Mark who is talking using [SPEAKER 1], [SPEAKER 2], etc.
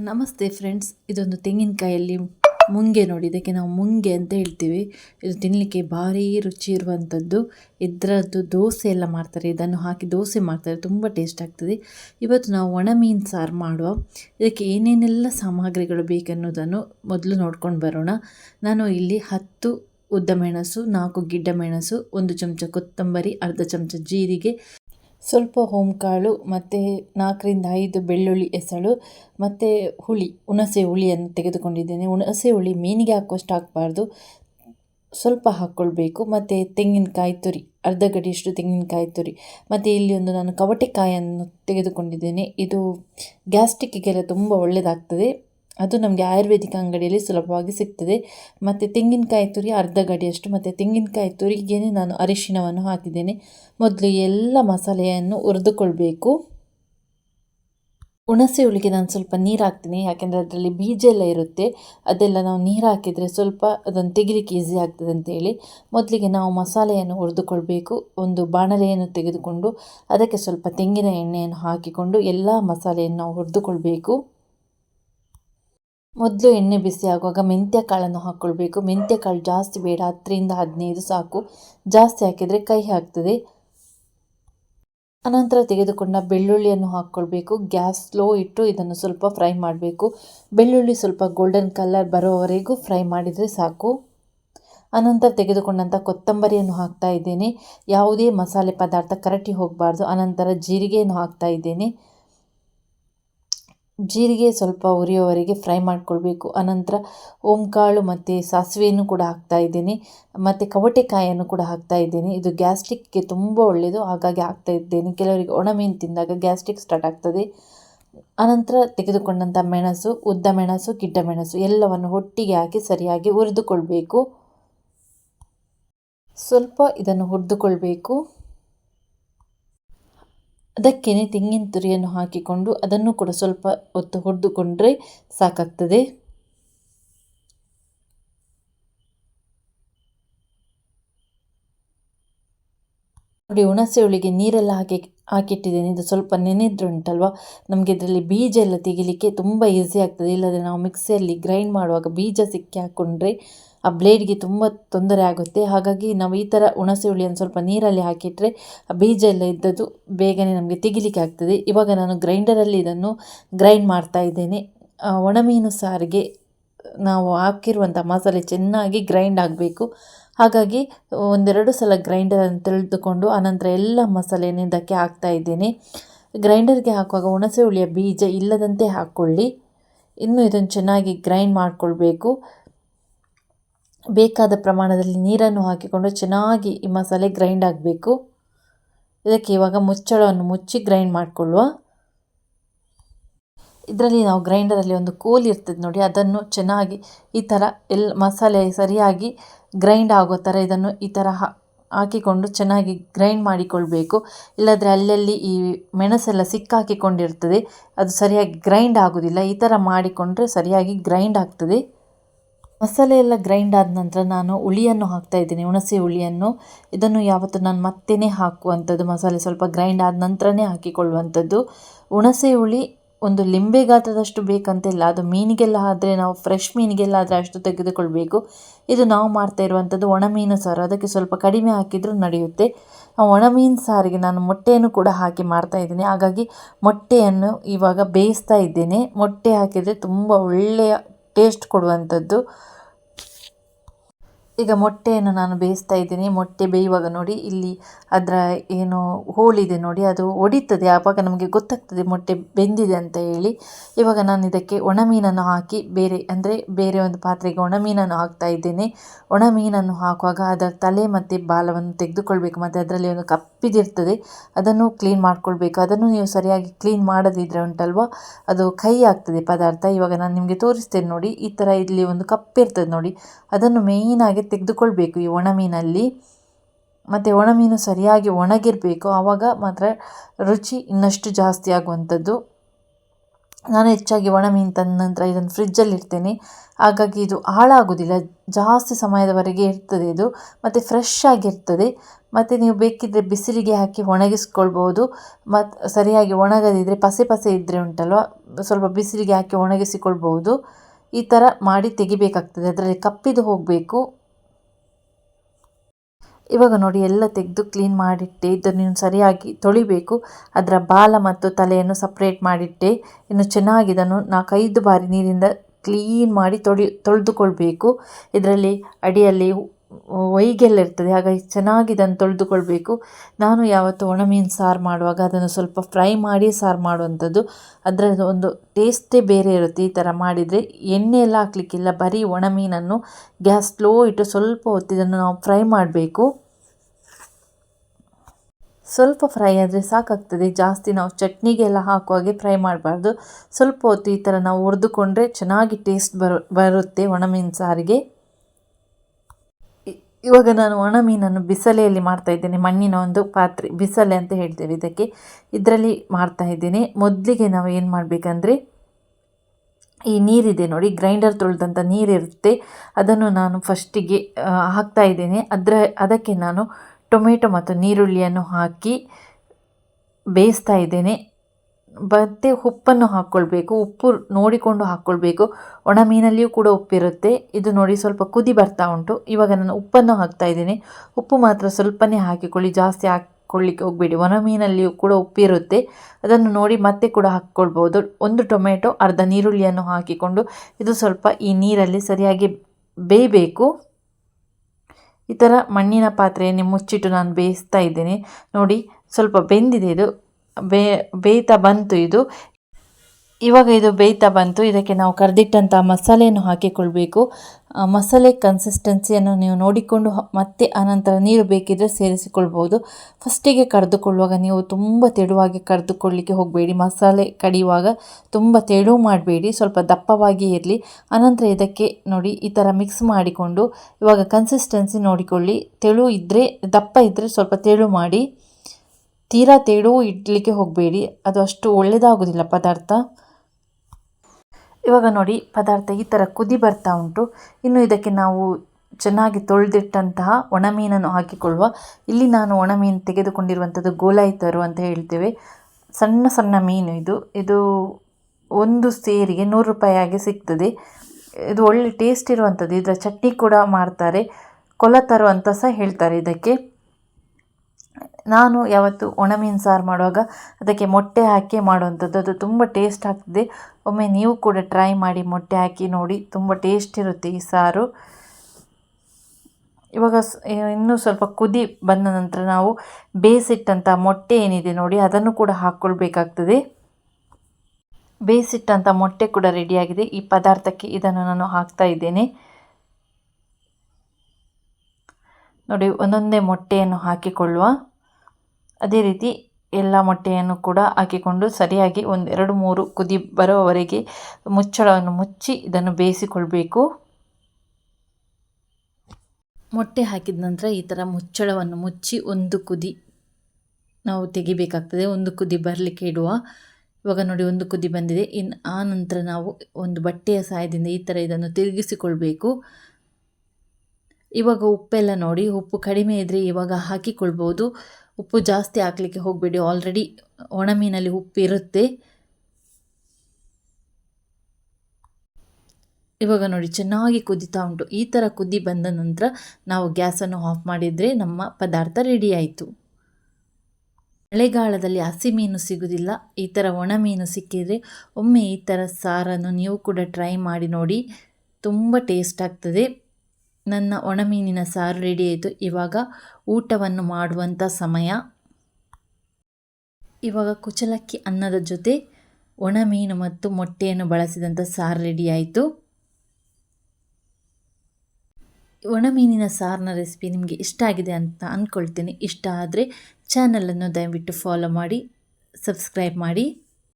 [SPEAKER 1] ನಮಸ್ತೆ ಫ್ರೆಂಡ್ಸ್, ಇದೊಂದು ತೆಂಗಿನಕಾಯಲ್ಲಿ ಮುಂಗೆ ನೋಡಿ, ಇದಕ್ಕೆ ನಾವು ಮುಂಗೆ ಅಂತ ಹೇಳ್ತೀವಿ. ಇದು ತಿನ್ನಲಿಕ್ಕೆ ಭಾರಿ ರುಚಿ ಇರುವಂಥದ್ದು. ಇದರದ್ದು ದೋಸೆ ಎಲ್ಲ ಮಾಡ್ತಾರೆ, ಇದನ್ನು ಹಾಕಿ ದೋಸೆ ಮಾಡ್ತಾರೆ, ತುಂಬ ಟೇಸ್ಟ್ ಆಗ್ತದೆ. ಇವತ್ತು ನಾವು ಒಣ ಮೀನು ಸಾರು ಮಾಡುವ. ಇದಕ್ಕೆ ಏನೇನೆಲ್ಲ ಸಾಮಗ್ರಿಗಳು ಬೇಕನ್ನೋದನ್ನು ಮೊದಲು ನೋಡ್ಕೊಂಡು ಬರೋಣ. ನಾನು ಇಲ್ಲಿ ಹತ್ತು ಉದ್ದ ಮೆಣಸು, ನಾಲ್ಕು ಗಿಡ್ಡ ಮೆಣಸು, ಒಂದು ಚಮಚ ಕೊತ್ತಂಬರಿ, ಅರ್ಧ ಚಮಚ ಜೀರಿಗೆ ಸ್ವಲ್ಪ ಓಂಕಾಳು ಮತ್ತು ನಾಲ್ಕರಿಂದ ಐದು ಬೆಳ್ಳುಳ್ಳಿ ಎಸಳು, ಮತ್ತು ಹುಳಿ, ಹುಣಸೆ ಹುಳಿಯನ್ನು ತೆಗೆದುಕೊಂಡಿದ್ದೇನೆ. ಹುಣಸೆ ಹುಳಿ ಮೀನಿಗೆ ಹಾಕುವಷ್ಟು ಹಾಕಬಾರ್ದು. ಸ್ವಲ್ಪ ಹಾಕ್ಕೊಳ್ಬೇಕು. ಮತ್ತು ತೆಂಗಿನಕಾಯಿ ತುರಿ, ಅರ್ಧ ಗಡಿಯಷ್ಟು ತೆಂಗಿನಕಾಯಿ ತುರಿ. ಮತ್ತು ಇಲ್ಲಿ ಒಂದು ನಾನು ಕವಟೆಕಾಯನ್ನು ತೆಗೆದುಕೊಂಡಿದ್ದೇನೆ. ಇದು ಗ್ಯಾಸ್ಟ್ರಿಕ್ಕಿಗೆಲ್ಲ ತುಂಬ ಒಳ್ಳೆಯದಾಗ್ತದೆ ಅದು ನಮಗೆ ಆಯುರ್ವೇದಿಕ್ ಅಂಗಡಿಯಲ್ಲಿ ಸುಲಭವಾಗಿ ಸಿಗ್ತದೆ. ಮತ್ತು ತೆಂಗಿನಕಾಯಿ ತುರಿ ಅರ್ಧ ಗಡಿಯಷ್ಟು ಮತ್ತು ತೆಂಗಿನಕಾಯಿ ತುರಿಗೆ ನಾನು ಅರಿಶಿಣವನ್ನು ಹಾಕಿದ್ದೇನೆ. ಮೊದಲು ಎಲ್ಲ ಮಸಾಲೆಯನ್ನು ಹುರಿದುಕೊಳ್ಬೇಕು. ಹುಣಸೆ ಹುಳಿಗೆ ನಾನು ಸ್ವಲ್ಪ ನೀರು ಹಾಕ್ತೀನಿ. ಯಾಕೆಂದರೆ ಅದರಲ್ಲಿ ಬೀಜ ಎಲ್ಲ ಇರುತ್ತೆ. ಅದೆಲ್ಲ ನಾವು ನೀರು ಹಾಕಿದರೆ ಸ್ವಲ್ಪ ಅದನ್ನು ತೆಗಿಲಿಕ್ಕೆ ಈಸಿ ಆಗ್ತದೆ ಅಂತೇಳಿ ಮೊದಲಿಗೆ ನಾವು ಮಸಾಲೆಯನ್ನು ಹುರಿದುಕೊಳ್ಬೇಕು. ಒಂದು ಬಾಣಲೆಯನ್ನು ತೆಗೆದುಕೊಂಡು ಅದಕ್ಕೆ ಸ್ವಲ್ಪ ತೆಂಗಿನ ಎಣ್ಣೆಯನ್ನು ಹಾಕಿಕೊಂಡು ಎಲ್ಲ ಮಸಾಲೆಯನ್ನು ನಾವು ಹುರಿದುಕೊಳ್ಬೇಕು. ಮೊದಲು ಎಣ್ಣೆ ಬಿಸಿ ಆಗುವಾಗ ಮೆಂತ್ಯ ಕಾಳನ್ನು ಹಾಕ್ಕೊಳ್ಬೇಕು ಮೆಂತ್ಯ ಕಾಳು ಜಾಸ್ತಿ ಬೇಡ, ಹತ್ತರಿಂದ ಹದಿನೈದು ಸಾಕು. ಜಾಸ್ತಿ ಹಾಕಿದರೆ ಕೈ ಹಾಕ್ತದೆ. ಅನಂತರ ತೆಗೆದುಕೊಂಡ ಬೆಳ್ಳುಳ್ಳಿಯನ್ನು ಹಾಕ್ಕೊಳ್ಬೇಕು ಗ್ಯಾಸ್ ಸ್ಲೋ ಇಟ್ಟು ಇದನ್ನು ಸ್ವಲ್ಪ ಫ್ರೈ ಮಾಡಬೇಕು. ಬೆಳ್ಳುಳ್ಳಿ ಸ್ವಲ್ಪ ಗೋಲ್ಡನ್ ಕಲರ್ ಬರೋವರೆಗೂ ಫ್ರೈ ಮಾಡಿದರೆ ಸಾಕು. ಅನಂತರ ತೆಗೆದುಕೊಂಡಂಥ ಕೊತ್ತಂಬರಿಯನ್ನು ಹಾಕ್ತಾ ಇದ್ದೇನೆ. ಯಾವುದೇ ಮಸಾಲೆ ಪದಾರ್ಥ ಕರಟಿ ಹೋಗಬಾರ್ದು. ಅನಂತರ ಜೀರಿಗೆಯನ್ನು ಹಾಕ್ತಾ ಇದ್ದೇನೆ. ಜೀರಿಗೆ ಸ್ವಲ್ಪ ಉರಿಯೋವರೆಗೆ ಫ್ರೈ ಮಾಡಿಕೊಳ್ಬೇಕು. ಅನಂತರ ಓಂಕಾಳು ಮತ್ತು ಸಾಸಿವೆಯನ್ನು ಕೂಡ ಹಾಕ್ತಾ ಇದ್ದೀನಿ. ಮತ್ತು ಕವಟೆಕಾಯನ್ನು ಕೂಡ ಹಾಕ್ತಾ ಇದ್ದೀನಿ. ಇದು ಗ್ಯಾಸ್ಟ್ರಿಕ್ಗೆ ತುಂಬ ಒಳ್ಳೆಯದು ಹಾಗಾಗಿ ಹಾಕ್ತಾ ಇದ್ದೇನೆ. ಕೆಲವರಿಗೆ ಒಣಮೀನು ತಿಂದಾಗ ಗ್ಯಾಸ್ಟ್ರಿಕ್ ಸ್ಟಾರ್ಟ್ ಆಗ್ತದೆ. ಅನಂತರ ತೆಗೆದುಕೊಂಡಂಥ ಮೆಣಸು, ಉದ್ದ ಮೆಣಸು ಗಿಡ್ಡ ಮೆಣಸು ಎಲ್ಲವನ್ನು ಒಟ್ಟಿಗೆ ಹಾಕಿ ಸರಿಯಾಗಿ ಹುರಿದುಕೊಳ್ಬೇಕು. ಸ್ವಲ್ಪ ಇದನ್ನು ಹುರಿದುಕೊಳ್ಬೇಕು. ಅದಕ್ಕೇ ತೆಂಗಿನ ತುರಿಯನ್ನು ಹಾಕಿಕೊಂಡು ಅದನ್ನು ಕೂಡ ಸ್ವಲ್ಪ ಹೊತ್ತು ಹೊಡೆದುಕೊಂಡ್ರೆ ಸಾಕಾಗ್ತದೆ. ನೋಡಿ, ಹುಣಸೆ ಹುಳಿಗೆ ನೀರೆಲ್ಲ ಹಾಕಿ ಹಾಕಿಟ್ಟಿದ್ದೇನೆ. ಇದು ಸ್ವಲ್ಪ ನೆನೆದ್ರೆ ಉಂಟಲ್ವ? ನಮಗೆ ಇದರಲ್ಲಿ ಬೀಜ ಎಲ್ಲ ತೆಗಿಲಿಕ್ಕೆ ತುಂಬ ಈಸಿ ಆಗ್ತದೆ. ಇಲ್ಲದೆ ನಾವು ಮಿಕ್ಸಿಯಲ್ಲಿ ಗ್ರೈಂಡ್ ಮಾಡುವಾಗ ಬೀಜ ಸಿಕ್ಕಿ ಹಾಕ್ಕೊಂಡ್ರೆ ಆ ಬ್ಲೇಡ್ಗೆ ತುಂಬ ತೊಂದರೆ ಆಗುತ್ತೆ. ಹಾಗಾಗಿ ನಾವು ಈ ಥರ ಹುಣಸೆ ಹುಳಿಯನ್ನು ಸ್ವಲ್ಪ ನೀರಲ್ಲಿ ಹಾಕಿಟ್ರೆ ಆ ಬೀಜ ಎಲ್ಲ ಇದ್ದದ್ದು ಬೇಗನೆ ನಮಗೆ ತೆಗಿಲಿಕ್ಕೆ ಆಗ್ತದೆ. ಇವಾಗ ನಾನು ಗ್ರೈಂಡರಲ್ಲಿ ಇದನ್ನು ಗ್ರೈಂಡ್ ಮಾಡ್ತಾ ಇದ್ದೇನೆ. ಒಣಮೀನು ಸಾರಿಗೆ ನಾವು ಹಾಕಿರುವಂಥ ಮಸಾಲೆ ಚೆನ್ನಾಗಿ ಗ್ರೈಂಡ್ ಆಗಬೇಕು. ಹಾಗಾಗಿ ಒಂದೆರಡು ಸಲ ಗ್ರೈಂಡರನ್ನು ತೆಗೆದುಕೊಂಡು ಆನಂತರ ಎಲ್ಲ ಮಸಾಲೆಯನ್ನು ಇದಕ್ಕೆ ಹಾಕ್ತಾ ಇದ್ದೇನೆ. ಗ್ರೈಂಡರ್ಗೆ ಹಾಕುವಾಗ ಹುಣಸೆ ಹುಳಿಯ ಬೀಜ ಇಲ್ಲದಂತೆ ಹಾಕ್ಕೊಳ್ಳಿ ಇನ್ನು ಇದನ್ನು ಚೆನ್ನಾಗಿ ಗ್ರೈಂಡ್ ಮಾಡಿಕೊಳ್ಬೇಕು. ಬೇಕಾದ ಪ್ರಮಾಣದಲ್ಲಿ ನೀರನ್ನು ಹಾಕಿಕೊಂಡು ಚೆನ್ನಾಗಿ ಈ ಮಸಾಲೆ ಗ್ರೈಂಡ್ ಆಗಬೇಕು. ಇದಕ್ಕೆ ಇವಾಗ ಮುಚ್ಚಳವನ್ನು ಮುಚ್ಚಿ ಗ್ರೈಂಡ್ ಮಾಡಿಕೊಳ್ಳುವ. ಇದರಲ್ಲಿ ನಾವು ಗ್ರೈಂಡರಲ್ಲಿ ಒಂದು ಕೋಲ್ ಇರ್ತದೆ ನೋಡಿ, ಅದನ್ನು ಚೆನ್ನಾಗಿ ಈ ಥರ ಎಲ್ಲ ಮಸಾಲೆ ಸರಿಯಾಗಿ ಗ್ರೈಂಡ್ ಆಗೋ ಥರ ಇದನ್ನು ಈ ಥರ ಹಾಕಿಕೊಂಡು ಚೆನ್ನಾಗಿ ಗ್ರೈಂಡ್ ಮಾಡಿಕೊಳ್ಬೇಕು. ಇಲ್ಲದ್ರೆ ಅಲ್ಲಲ್ಲಿ ಈ ಮೆಣಸೆಲ್ಲ ಸಿಕ್ಕಾಕಿಕೊಂಡಿರ್ತದೆ, ಅದು ಸರಿಯಾಗಿ ಗ್ರೈಂಡ್ ಆಗೋದಿಲ್ಲ. ಈ ಥರ ಮಾಡಿಕೊಂಡ್ರೆ ಸರಿಯಾಗಿ ಗ್ರೈಂಡ್ ಆಗ್ತದೆ. ಮಸಾಲೆ ಎಲ್ಲ ಗ್ರೈಂಡ್ ಆದ ನಂತರ ನಾನು ಹುಳಿಯನ್ನು ಹಾಕ್ತಾ ಇದ್ದೀನಿ, ಹುಣಸೆ ಹುಳಿಯನ್ನು. ಇದನ್ನು ಯಾವತ್ತು ನಾನು ಮತ್ತೇ ಹಾಕುವಂಥದ್ದು, ಮಸಾಲೆ ಸ್ವಲ್ಪ ಗ್ರೈಂಡ್ ಆದ ನಂತರನೇ ಹಾಕಿಕೊಳ್ಳುವಂಥದ್ದು. ಹುಣಸೆ ಹುಳಿ ಒಂದು ಲಿಂಬೆ ಗಾತ್ರದಷ್ಟು ಬೇಕಂತಿಲ್ಲ, ಅದು ಮೀನಿಗೆಲ್ಲ ಆದರೆ ನಾವು ಫ್ರೆಶ್ ಮೀನಿಗೆಲ್ಲ ಆದರೆ ಅಷ್ಟು ತೆಗೆದುಕೊಳ್ಬೇಕು. ಇದು ನಾವು ಮಾಡ್ತಾ ಇರುವಂಥದ್ದು ಒಣ ಮೀನು ಸಾರು, ಅದಕ್ಕೆ ಸ್ವಲ್ಪ ಕಡಿಮೆ ಹಾಕಿದರೂ ನಡೆಯುತ್ತೆ. ಒಣ ಮೀನು ಸಾರಿಗೆ ನಾನು ಮೊಟ್ಟೆಯನ್ನು ಕೂಡ ಹಾಕಿ ಮಾಡ್ತಾ ಇದ್ದೀನಿ. ಹಾಗಾಗಿ ಮೊಟ್ಟೆಯನ್ನು ಇವಾಗ ಬೇಯಿಸ್ತಾ ಇದ್ದೇನೆ. ಮೊಟ್ಟೆ ಹಾಕಿದರೆ ತುಂಬ ಒಳ್ಳೆಯ ಟೇಸ್ಟ್ ಕೊಡುವಂಥದ್ದು. ಈಗ ಮೊಟ್ಟೆಯನ್ನು ನಾನು ಬೇಯಿಸ್ತಾ ಇದ್ದೀನಿ. ಮೊಟ್ಟೆ ಬೇಯುವಾಗ ನೋಡಿ ಇಲ್ಲಿ ಅದರ ಏನು ಹೋಳಿದೆ ನೋಡಿ, ಅದು ಒಡಿತದೆ. ಆವಾಗ ನಮಗೆ ಗೊತ್ತಾಗ್ತದೆ ಮೊಟ್ಟೆ ಬೆಂದಿದೆ ಅಂತ ಹೇಳಿ. ಇವಾಗ ನಾನು ಇದಕ್ಕೆ ಒಣ ಮೀನನ್ನು ಹಾಕಿ ಬೇರೆ, ಅಂದರೆ ಬೇರೆ ಒಂದು ಪಾತ್ರೆಗೆ ಒಣ ಮೀನನ್ನು ಹಾಕ್ತಾ ಇದ್ದೇನೆ. ಒಣ ಮೀನನ್ನು ಹಾಕುವಾಗ ಅದರ ತಲೆ ಮತ್ತು ಬಾಲವನ್ನು ತೆಗೆದುಕೊಳ್ಬೇಕು. ಮತ್ತು ಅದರಲ್ಲಿ ಒಂದು ಕಪ್ಪಿದಿರ್ತದೆ. ಅದನ್ನು ಕ್ಲೀನ್ ಮಾಡ್ಕೊಳ್ಬೇಕು. ಅದನ್ನು ನೀವು ಸರಿಯಾಗಿ ಕ್ಲೀನ್ ಮಾಡದಿದ್ದರೆ ಉಂಟಲ್ವ? ಅದು ಕೈ ಆಗ್ತದೆ ಪದಾರ್ಥ. ಇವಾಗ ನಾನು ನಿಮಗೆ ತೋರಿಸ್ತೇನೆ ನೋಡಿ. ಈ ಥರ ಇಲ್ಲಿ ಒಂದು ಕಪ್ಪಿರ್ತದೆ ನೋಡಿ. ಅದನ್ನು ಮೇಯ್ನಾಗಿ ತೆಗೆದುಕೊಳ್ಬೇಕು ಈ ಒಣ ಮೀನಲ್ಲಿ. ಮತ್ತು ಒಣಮೀನು ಸರಿಯಾಗಿ ಒಣಗಿರಬೇಕು ಆವಾಗ ಮಾತ್ರ ರುಚಿ ಇನ್ನಷ್ಟು ಜಾಸ್ತಿ ಆಗುವಂಥದ್ದು. ನಾನು ಹೆಚ್ಚಾಗಿ ಒಣ ಮೀನು ತಂದ ನಂತರ ಇದನ್ನು ಫ್ರಿಜ್ಜಲ್ಲಿ ಇಡ್ತೇನೆ. ಹಾಗಾಗಿ ಇದು ಹಾಳಾಗೋದಿಲ್ಲ, ಜಾಸ್ತಿ ಸಮಯದವರೆಗೆ ಇರ್ತದೆ ಇದು. ಮತ್ತು ಫ್ರೆಶ್ ಆಗಿರ್ತದೆ ಮತ್ತು ನೀವು ಬೇಕಿದ್ದರೆ ಬಿಸಿಲಿಗೆ ಹಾಕಿ ಒಣಗಿಸ್ಕೊಳ್ಬೋದು. ಮತ್ತು ಸರಿಯಾಗಿ ಒಣಗದಿದ್ದರೆ ಪಸೆ ಪಸೆ ಇದ್ದರೆ ಉಂಟಲ್ವ, ಸ್ವಲ್ಪ ಬಿಸಿಲಿಗೆ ಹಾಕಿ ಒಣಗಿಸಿಕೊಳ್ಬೋದು. ಈ ಥರ ಮಾಡಿ ತೆಗಿಬೇಕಾಗ್ತದೆ. ಅದರಲ್ಲಿ ಕಪ್ಪಿದು ಹೋಗಬೇಕು. ಇವಾಗ ನೋಡಿ ಎಲ್ಲ ತೆಗೆದು ಕ್ಲೀನ್ ಮಾಡಿಟ್ಟೆ, ಇದನ್ನು ಸರಿಯಾಗಿ ತೊಳಿಬೇಕು. ಅದರ ಬಾಲ ಮತ್ತು ತಲೆಯನ್ನು ಸಪ್ರೇಟ್ ಮಾಡಿಟ್ಟೆ. ಇನ್ನು ಚೆನ್ನಾಗಿ ಇದನ್ನು ನಾಲ್ಕೈದು ಬಾರಿ ನೀರಿಂದ ಕ್ಲೀನ್ ಮಾಡಿ ತೊಳಿ, ತೊಳೆದುಕೊಳ್ಬೇಕು. ಇದರಲ್ಲಿ ಅಡಿಯಲ್ಲಿ ಒಯ್ಗೆಲ್ಲ ಇರ್ತದೆ, ಹಾಗಾಗಿ ಚೆನ್ನಾಗಿ ಇದನ್ನು ತೊಳೆದುಕೊಳ್ಬೇಕು. ನಾನು ಯಾವತ್ತು ಒಣಮೀನು ಸಾರು ಮಾಡುವಾಗ ಅದನ್ನು ಸ್ವಲ್ಪ ಫ್ರೈ ಮಾಡಿ ಸಾರು ಮಾಡುವಂಥದ್ದು. ಅದರ ಒಂದು ಟೇಸ್ಟೇ ಬೇರೆ ಇರುತ್ತೆ ಈ ಥರ ಮಾಡಿದರೆ. ಎಣ್ಣೆ ಎಲ್ಲ ಹಾಕ್ಲಿಕ್ಕಿಲ್ಲ, ಬರೀ ಒಣಮೀನನ್ನು ಗ್ಯಾಸ್ ಸ್ಲೋ ಇಟ್ಟು ಸ್ವಲ್ಪ ಹೊತ್ತು ಇದನ್ನು ನಾವು ಫ್ರೈ ಮಾಡಬೇಕು. ಸ್ವಲ್ಪ ಫ್ರೈ ಆದರೆ ಸಾಕಾಗ್ತದೆ. ಜಾಸ್ತಿ ನಾವು ಚಟ್ನಿಗೆಲ್ಲ ಹಾಕುವಾಗೆ ಫ್ರೈ ಮಾಡಬಾರ್ದು. ಸ್ವಲ್ಪ ಹೊತ್ತು ಈ ಥರ ನಾವು ಹುರಿದುಕೊಂಡ್ರೆ ಚೆನ್ನಾಗಿ ಟೇಸ್ಟ್ ಬರು, ಬರುತ್ತೆ ಒಣಮೀನು ಸಾರಿಗೆ. ಇವಾಗ ನಾನು ಒಣ ಮೀನನ್ನು ಬಿಸಲೆಯಲ್ಲಿ ಮಾಡ್ತಾ ಇದ್ದೇನೆ. ಮಣ್ಣಿನ ಒಂದು ಪಾತ್ರೆ, ಬಿಸಲೆ ಅಂತ ಹೇಳ್ತೇವೆ ಇದಕ್ಕೆ. ಇದರಲ್ಲಿ ಮಾಡ್ತಾ ಇದ್ದೇನೆ. ಮೊದಲಿಗೆ ನಾವು ಏನು ಮಾಡಬೇಕಂದ್ರೆ, ಈ ನೀರಿದೆ ನೋಡಿ ಗ್ರೈಂಡರ್ ತೊಳೆದಂಥ ನೀರಿರುತ್ತೆ. ಅದನ್ನು ನಾನು ಫಸ್ಟಿಗೆ ಹಾಕ್ತಾ ಇದ್ದೇನೆ. ಅದರ, ಅದಕ್ಕೆ ನಾನು ಟೊಮೆಟೊ ಮತ್ತು ನೀರುಳ್ಳಿಯನ್ನು ಹಾಕಿ ಬೇಯಿಸ್ತಾ ಇದ್ದೇನೆ. ಮತ್ತು ಉಪ್ಪನ್ನು ಹಾಕ್ಕೊಳ್ಬೇಕು. ಉಪ್ಪು ನೋಡಿಕೊಂಡು ಹಾಕ್ಕೊಳ್ಬೇಕು. ಒಣ ಮೀನಲ್ಲಿಯೂ ಕೂಡ ಉಪ್ಪಿರುತ್ತೆ. ಇದು ನೋಡಿ ಸ್ವಲ್ಪ ಕುದಿ ಬರ್ತಾ ಉಂಟು. ಇವಾಗ ನಾನು ಉಪ್ಪನ್ನು ಹಾಕ್ತಾ ಇದ್ದೇನೆ. ಉಪ್ಪು ಮಾತ್ರ ಸ್ವಲ್ಪನೇ ಹಾಕಿಕೊಳ್ಳಿ. ಜಾಸ್ತಿ ಹಾಕ್ಕೊಳ್ಳಿಕ್ಕೆ ಹೋಗಬೇಡಿ. ಒಣ ಮೀನಲ್ಲಿಯೂ ಕೂಡ ಉಪ್ಪಿರುತ್ತೆ. ಅದನ್ನು ನೋಡಿ ಮತ್ತೆ ಕೂಡ ಹಾಕ್ಕೊಳ್ಬೋದು. ಒಂದು ಟೊಮೆಟೊ, ಅರ್ಧ ನೀರುಳ್ಳಿಯನ್ನು ಹಾಕಿಕೊಂಡು ಇದು ಸ್ವಲ್ಪ ಈ ನೀರಲ್ಲಿ ಸರಿಯಾಗಿ ಬೇಯಬೇಕು. ಈ ಥರ ಮಣ್ಣಿನ ಪಾತ್ರೆಯನ್ನೇ ಮುಚ್ಚಿಟ್ಟು ನಾನು ಬೇಯಿಸ್ತಾ ಇದ್ದೇನೆ. ನೋಡಿ, ಸ್ವಲ್ಪ ಬೆಂದಿದೆ ಇದು. ಬೇಯ್ತಾ ಬಂತು ಇದು. ಇವಾಗ ಇದು ಬೇಯ್ತಾ ಬಂತು. ಇದಕ್ಕೆ ನಾವು ಕರೆದಿಟ್ಟಂಥ ಮಸಾಲೆಯನ್ನು ಹಾಕಿಕೊಳ್ಬೇಕು. ಮಸಾಲೆ ಕನ್ಸಿಸ್ಟೆನ್ಸಿಯನ್ನು ನೀವು ನೋಡಿಕೊಂಡು ಮತ್ತೆ ಆನಂತರ ನೀರು ಬೇಕಿದ್ದರೆ ಸೇರಿಸಿಕೊಳ್ಬೋದು. ಫಸ್ಟಿಗೆ ಕರೆದುಕೊಳ್ಳುವಾಗ ನೀವು ತುಂಬ ತೆಳುವಾಗಿ ಕರೆದುಕೊಳ್ಳಿಕ್ಕೆ ಹೋಗಬೇಡಿ. ಮಸಾಲೆ ಕಡಿಯುವಾಗ ತುಂಬ ತೆಳು ಮಾಡಬೇಡಿ. ಸ್ವಲ್ಪ ದಪ್ಪವಾಗಿ ಇರಲಿ. ಆನಂತರ ಇದಕ್ಕೆ ನೋಡಿ ಈ ಥರ ಮಿಕ್ಸ್ ಮಾಡಿಕೊಂಡು ಇವಾಗ ಕನ್ಸಿಸ್ಟೆನ್ಸಿ ನೋಡಿಕೊಳ್ಳಿ. ತೆಳು ಇದ್ದರೆ ದಪ್ಪ ಇದ್ದರೆ ಸ್ವಲ್ಪ ತೆಳು ಮಾಡಿ. ತೀರಾ ತೆಳು ಇಡಲಿಕ್ಕೆ ಹೋಗಬೇಡಿ. ಅದು ಅಷ್ಟು ಒಳ್ಳೆಯದಾಗೋದಿಲ್ಲ ಪದಾರ್ಥ. ಇವಾಗ ನೋಡಿ ಪದಾರ್ಥ ಈ ಥರ ಕುದಿ ಬರ್ತಾ ಉಂಟು. ಇನ್ನು ಇದಕ್ಕೆ ನಾವು ಚೆನ್ನಾಗಿ ತೊಳೆದಿಟ್ಟಂತಹ ಒಣಮೀನನ್ನು ಹಾಕಿಕೊಳ್ಳುವ. ಇಲ್ಲಿ ನಾನು ಒಣಮೀನು ತೆಗೆದುಕೊಂಡಿರುವಂಥದ್ದು ಗೋಲಾಯಿತರು ಅಂತ ಹೇಳ್ತೇವೆ. ಸಣ್ಣ ಸಣ್ಣ ಮೀನು ಇದು. ಇದು ಒಂದು ಸೇರಿಗೆ ನೂರು ರೂಪಾಯಿ ಆಗಿ ಸಿಗ್ತದೆ. ಇದು ಒಳ್ಳೆ ಟೇಸ್ಟ್ ಇರುವಂಥದ್ದು ಇದರ ಚಟ್ನಿ ಕೂಡ ಮಾಡ್ತಾರೆ. ಕೊಲತರು ಅಂತ ಸಹ ಹೇಳ್ತಾರೆ ಇದಕ್ಕೆ. ನಾನು ಯಾವತ್ತು ಒಣಮೀನು ಸಾರು ಮಾಡುವಾಗ ಅದಕ್ಕೆ ಮೊಟ್ಟೆ ಹಾಕಿ ಮಾಡುವಂಥದ್ದು. ಅದು ತುಂಬ ಟೇಸ್ಟ್ ಆಗ್ತದೆ. ಒಮ್ಮೆ ನೀವು ಕೂಡ ಟ್ರೈ ಮಾಡಿ ಮೊಟ್ಟೆ ಹಾಕಿ ನೋಡಿ. ತುಂಬ ಟೇಸ್ಟ್ ಇರುತ್ತೆ ಈ ಸಾರು. ಇವಾಗ ಇನ್ನೂ ಸ್ವಲ್ಪ ಕುದಿ ಬಂದ ನಂತರ ನಾವು ಬೇಯಿಸಿಟ್ಟಂಥ ಮೊಟ್ಟೆ ಏನಿದೆ ನೋಡಿ, ಅದನ್ನು ಕೂಡ ಹಾಕ್ಕೊಳ್ಬೇಕಾಗ್ತದೆ. ಬೇಯಿಸಿಟ್ಟಂಥ ಮೊಟ್ಟೆ ಕೂಡ ರೆಡಿಯಾಗಿದೆ. ಈ ಪದಾರ್ಥಕ್ಕೆ ಇದನ್ನು ನಾನು ಹಾಕ್ತಾ ಇದ್ದೇನೆ. ನೋಡಿ, ಒಂದೊಂದೇ ಮೊಟ್ಟೆಯನ್ನು ಹಾಕಿಕೊಳ್ಳುವ. ಅದೇ ರೀತಿ ಎಲ್ಲ ಮೊಟ್ಟೆಯನ್ನು ಕೂಡ ಹಾಕಿಕೊಂಡು ಸರಿಯಾಗಿ ಒಂದು ಎರಡು ಮೂರು ಕುದಿ ಬರುವವರೆಗೆ ಮುಚ್ಚಳವನ್ನು ಮುಚ್ಚಿ ಇದನ್ನು ಬೇಯಿಸಿಕೊಳ್ಬೇಕು. ಮೊಟ್ಟೆ ಹಾಕಿದ ನಂತರ ಈ ಥರ ಮುಚ್ಚಳವನ್ನು ಮುಚ್ಚಿ ಒಂದು ಕುದಿ ನಾವು ತೆಗಿಬೇಕಾಗ್ತದೆ. ಒಂದು ಕುದಿ ಬರಲಿಕ್ಕೆ ಇಡುವ. ಇವಾಗ ನೋಡಿ ಒಂದು ಕುದಿ ಬಂದಿದೆ. ಇನ್ನು ಆ ನಂತರ ನಾವು ಒಂದು ಬಟ್ಟೆಯ ಸಹಾಯದಿಂದ ಈ ಥರ ಇದನ್ನು ತಿರುಗಿಸಿಕೊಳ್ಬೇಕು. ಇವಾಗ ಉಪ್ಪೆಲ್ಲ ನೋಡಿ, ಉಪ್ಪು ಕಡಿಮೆ ಇದ್ದರೆ ಇವಾಗ ಹಾಕಿಕೊಳ್ಬೋದು. ಉಪ್ಪು ಜಾಸ್ತಿ ಹಾಕಲಿಕ್ಕೆ ಹೋಗಬೇಡಿ. ಆಲ್ರೆಡಿ ಒಣ ಮೀನಲ್ಲಿ ಉಪ್ಪು ಇರುತ್ತೆ. ಇವಾಗ ನೋಡಿ, ಚೆನ್ನಾಗಿ ಕುದಿತಾ ಉಂಟು. ಈ ಥರ ಕುದಿ ಬಂದ ನಂತರ ನಾವು ಗ್ಯಾಸನ್ನು ಆಫ್ ಮಾಡಿದರೆ ನಮ್ಮ ಪದಾರ್ಥ ರೆಡಿ ಆಯಿತು. ಮಳೆಗಾಲದಲ್ಲಿ ಹಸಿ ಮೀನು ಸಿಗುವುದಿಲ್ಲ ಈ ಥರ ಒಣ ಮೀನು ಸಿಕ್ಕಿದರೆ ಒಮ್ಮೆ ಈ ಥರ ಸಾರನ್ನು ನೀವು ಕೂಡ ಟ್ರೈ ಮಾಡಿ ನೋಡಿ. ತುಂಬ ಟೇಸ್ಟ್ ಆಗ್ತದೆ. ನನ್ನ ಒಣಮೀನಿನ ಸಾರು ರೆಡಿ ಆಯಿತು. ಇವಾಗ ಊಟವನ್ನು ಮಾಡುವಂಥ ಸಮಯ. ಇವಾಗ ಕುಚಲಕ್ಕಿ ಅನ್ನದ ಜೊತೆ ಒಣಮೀನು ಮತ್ತು ಮೊಟ್ಟೆಯನ್ನು ಬಳಸಿದಂಥ ಸಾರು ರೆಡಿ ಆಯಿತು. ಒಣಮೀನಿನ ಸಾರಿನ ರೆಸಿಪಿ ನಿಮಗೆ ಇಷ್ಟ ಆಗಿದೆ ಅಂತ ಅಂದ್ಕೊಳ್ತೀನಿ ಇಷ್ಟ ಆದರೆ ಚಾನಲನ್ನು ದಯವಿಟ್ಟು ಫಾಲೋ ಮಾಡಿ ಸಬ್ಸ್ಕ್ರೈಬ್ ಮಾಡಿ.